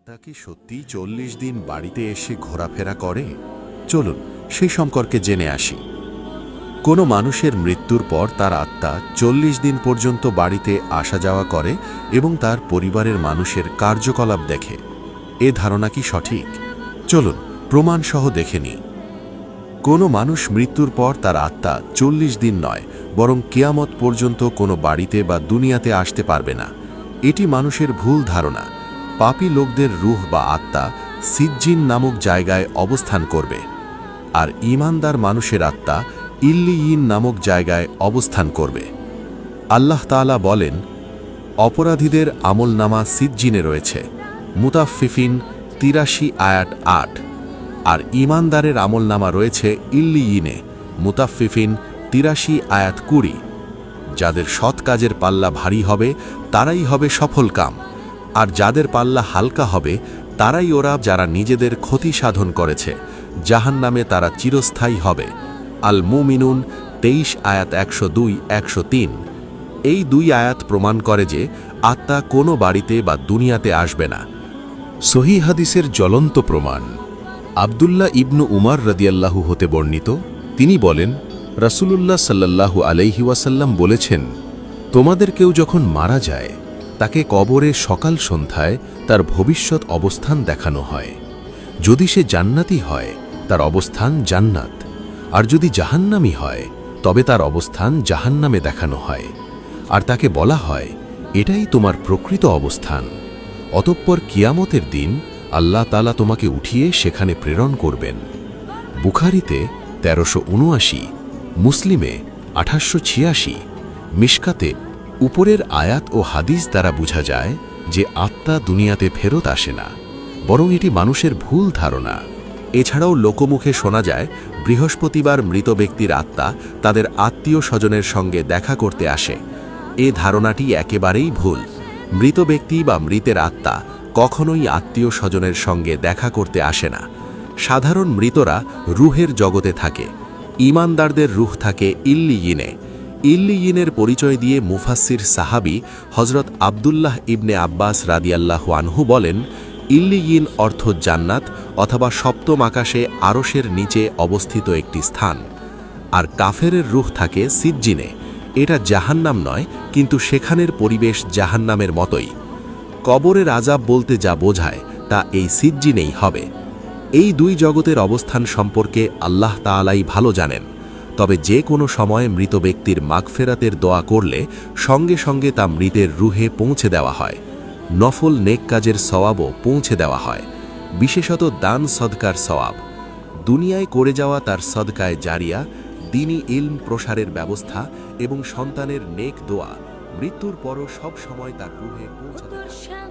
আত্মা কি সত্যি চল্লিশ দিন বাড়িতে এসে ঘোরাফেরা করে? চলুন সেই সম্পর্কে জেনে আসি। কোনো মানুষের মৃত্যুর পর তার আত্মা চল্লিশ দিন পর্যন্ত বাড়িতে আসা যাওয়া করে এবং তার পরিবারের মানুষের কার্যকলাপ দেখে। এ ধারণা কি সঠিক? চলুন, প্রমাণসহ দেখে নিই। কোনো মানুষ মৃত্যুর পর তার আত্মা চল্লিশ দিন নয়, বরং কেয়ামত পর্যন্ত কোনো বাড়িতে বা দুনিয়াতে আসতে পারবে না। এটি মানুষের ভুল ধারণা। পাপী লোকদের রুহ বা আত্মা সিজ্জিন নামক জায়গায় অবস্থান করবে, আর ঈমানদার মানুষের আত্মা ইল্লিয়িন নামক জায়গায় অবস্থান করবে। আল্লাহ তাআলা বলেন, অপরাধীদের আমলনামা সিজ্জিনে রয়েছে মুতাফিফিন তিরাশি আয়াট আট, আর ইমানদারের আমলনামা রয়েছে ইল্লিয়িনে মুতাফিফিন তিরাশি আয়াত কুড়ি। যাদের সৎ কাজের পাল্লা ভারী হবে, তারাই হবে সফল কাম। আর যাদের পাল্লা হালকা হবে, তারাই ওরা যারা নিজেদের ক্ষতি সাধন করেছে। জাহান নামে তারা চিরস্থায়ী হবে। আল মুমিনুন তেইশ আয়াত একশো দুই, একশো তিন। এই দুই আয়াত প্রমাণ করে যে আত্মা কোনো বাড়িতে বা দুনিয়াতে আসবে না। সহি হাদিসের জ্বলন্ত প্রমাণ। আবদুল্লাহ ইবনু উমার রদিয়াল্লাহু হতে বর্ণিত, তিনি বলেন, রাসূলুল্লাহ সাল্লাল্লাহু আলাইহি ওয়াসাল্লাম বলেছেন, তোমাদের কেউ যখন মারা যায় তাকে কবরে সকাল সন্ধ্যায় তার ভবিষ্যৎ অবস্থান দেখানো হয়। যদি সে জান্নাতি হয়, তার অবস্থান জান্নাত। আর যদি জাহান্নামি হয়, তবে তার অবস্থান জাহান্নামে দেখানো হয়। আর তাকে বলা হয়, এটাই তোমার প্রকৃত অবস্থান। অতঃপর কিয়ামতের দিন আল্লাহ তালা তোমাকে উঠিয়ে সেখানে প্রেরণ করবেন। বুখারিতে তেরোশো উনআশি, মুসলিমে আঠাশশো ছিয়াশি, মিশকাতে উপরের আয়াত ও হাদিস দ্বারা বোঝা যায় যে আত্মা দুনিয়াতে ফেরত আসে না, বরং এটি মানুষের ভুল ধারণা। এছাড়াও লোকমুখে শোনা যায়, বৃহস্পতিবার মৃত ব্যক্তির আত্মা তাদের আত্মীয় স্বজনের সঙ্গে দেখা করতে আসে। এ ধারণাটি একেবারেই ভুল। মৃত ব্যক্তি বা মৃতের আত্মা কখনোই আত্মীয় স্বজনের সঙ্গে দেখা করতে আসে না। সাধারণ মৃতরা রুহের জগতে থাকে, ইমানদারদের রুহ থাকে ইল্লিয়িনে। ইল্লিয়িনের পরিচয় দিয়ে মুফাসির সাহাবি হজরত আবদুল্লাহ ইবনে আব্বাস রাদিয়াল্লাহ আনহু বলেন, ইল্লিয়িন অর্থ জান্নাত অথবা সপ্তম আকাশে আরশের নিচে অবস্থিত একটি স্থান। আর কাফেরের রুহ থাকে সিজ্জিনে। এটা জাহান্নাম নয়, কিন্তু সেখানের পরিবেশ জাহান্নামের মতোই। কবরের আজাব বলতে যা বোঝায়, তা এই সিজ্জিনেই হবে। এই দুই জগতের অবস্থান সম্পর্কে আল্লাহ তাআলাই ভালো জানেন। তবে যে কোনো সময় মৃত ব্যক্তির মাগফেরাতের দোয়া করলে সঙ্গে সঙ্গে তা মৃতের রুহে পৌঁছে দেওয়া হয়। নফল নেক কাজের সওয়াবও পৌঁছে দেওয়া হয়। বিশেষত দান সদকার সওয়াব। দুনিয়ায় করে যাওয়া তার সদকায় জারিয়া, দিনী ইলম প্রসারের ব্যবস্থা এবং সন্তানের নেক দোয়া মৃত্যুর পরও সব সময় তার রুহে পৌঁছাতে।